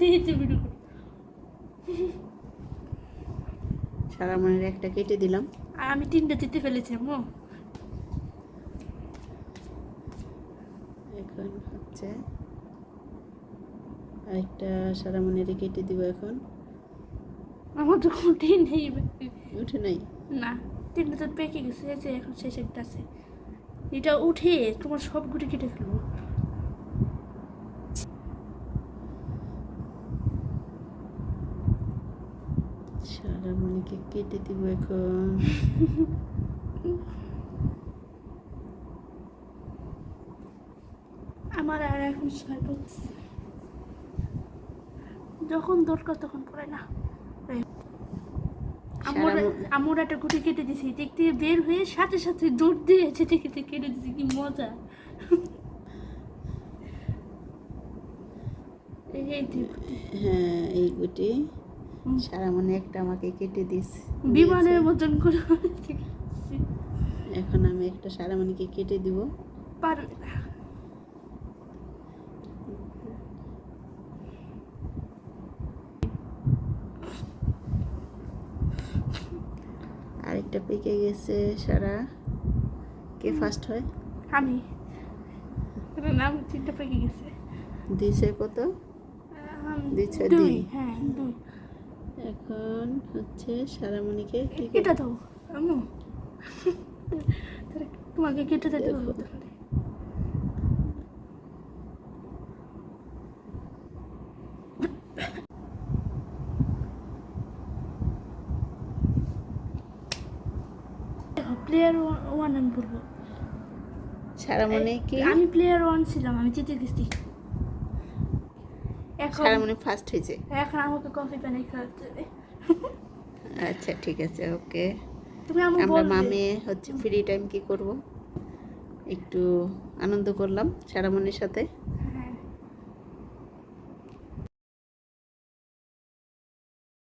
Video করে। সারা মনের একটা কেটে দিলাম। আর আমি তিনটে জিতে ফেলেছি আম্মু। এখন হচ্ছে আরেকটা সারা মনের কেটে দিব এখন। আমার তো কোনটাই নেই। উঠে নাই? না তিনটে তো পেকে গেছে এখন শেষ একটা আছে। এটা উঠে তোমার সবগুলো কেটে ফেলব। সারা মনিকে কেটে দিব এখন। আমার আর এখন ছয় যখন দরকার তখন পড়ে না। আমার একটা গুটি কেটে দিছি দিক থেকে বের হয়ে সাথে সাথে দৌড় দিয়ে যেতে কেটে কেটে দিছি কি মজা। হ্যাঁ এই গুটি। সারা মনে একটা আমাকে কেটে দিস বিমানের মতন করে এখন আমি একটা সারা মনিকে কেটে দিব। পারবে না। আরেকটা পেকে গেছে সারা। কে ফার্স্ট হয়? আমি। নাম তিনটা পেকে গেছে। দিছে কত? দিছে দুই। হ্যাঁ দুই। এখন হচ্ছে সারামণিকে কেটে দাও আম্মু। তোমাকে কেটে দিতে হবে প্লেয়ার ওয়ান আমি বলব। সারামণি কি? আমি প্লেয়ার ওয়ান ছিলাম আমি জিতে গেছি। এখন সারামণি ফার্স্ট হয়েছে। এখন আমাকে কফি বানিয়ে খাওয়াতে হবে। আচ্ছা ঠিক আছে ওকে তুমি আমরা মামে হচ্ছে ফ্রি টাইম কি করব? একটু আনন্দ করলাম সারামণির সাথে।